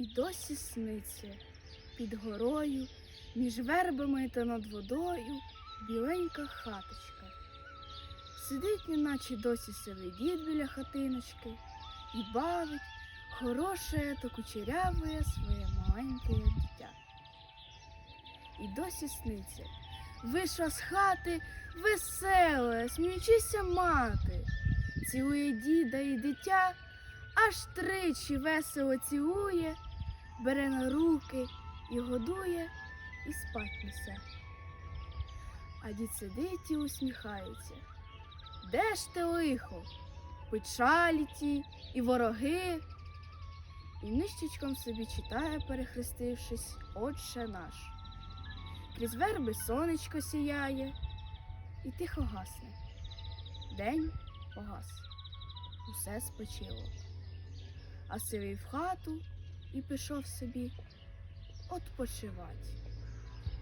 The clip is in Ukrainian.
І досі сниться під горою, між вербами та над водою біленька хаточка. Сидить, неначе досі сивий дід біля хатиночки і бавить хороше та кучеряве своє маленьке дитя. І досі сниться. Вийшла з хати веселе, сміючися мати, цілує діда і дитя, аж тричі весело цілує, бере на руки і годує, і спать несе. А дід сидить і усміхається. Де ж те лихо? Печалі ті і вороги. І нищечком собі читає, перехрестившись, Отче наш. Крізь верби сонечко сіяє і тихо гасне. День погас, усе спочило. А сивий в хату і пішов собі отпочивать.